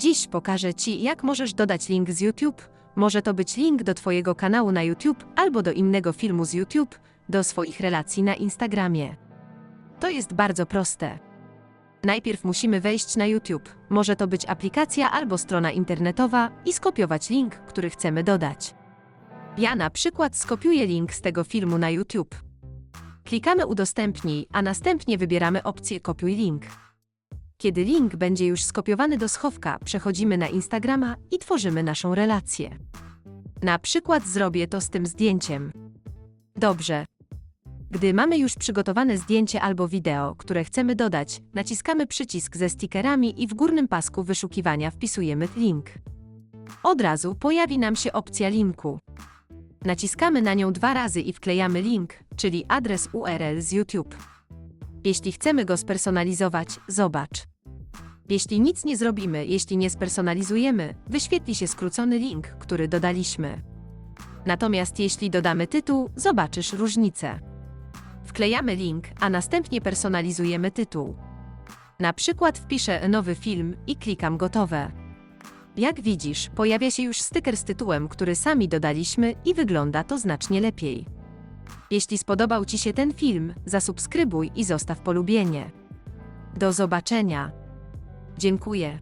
Dziś pokażę Ci, jak możesz dodać link z YouTube. Może to być link do Twojego kanału na YouTube albo do innego filmu z YouTube, do swoich relacji na Instagramie. To jest bardzo proste. Najpierw musimy wejść na YouTube. Może to być aplikacja albo strona internetowa i skopiować link, który chcemy dodać. Ja na przykład skopiuję link z tego filmu na YouTube. Klikamy udostępnij, a następnie wybieramy opcję kopiuj link. Kiedy link będzie już skopiowany do schowka, przechodzimy na Instagrama i tworzymy naszą relację. Na przykład zrobię to z tym zdjęciem. Dobrze. Gdy mamy już przygotowane zdjęcie albo wideo, które chcemy dodać, naciskamy przycisk ze stickerami i w górnym pasku wyszukiwania wpisujemy link. Od razu pojawi nam się opcja linku. Naciskamy na nią dwa razy i wklejamy link, czyli adres URL z YouTube. Jeśli chcemy go spersonalizować, zobacz. Jeśli nic nie zrobimy, jeśli nie spersonalizujemy, wyświetli się skrócony link, który dodaliśmy. Natomiast jeśli dodamy tytuł, zobaczysz różnicę. Wklejamy link, a następnie personalizujemy tytuł. Na przykład wpiszę nowy film i klikam gotowe. Jak widzisz, pojawia się już styker z tytułem, który sami dodaliśmy i wygląda to znacznie lepiej. Jeśli spodobał Ci się ten film, zasubskrybuj i zostaw polubienie. Do zobaczenia. Dziękuję.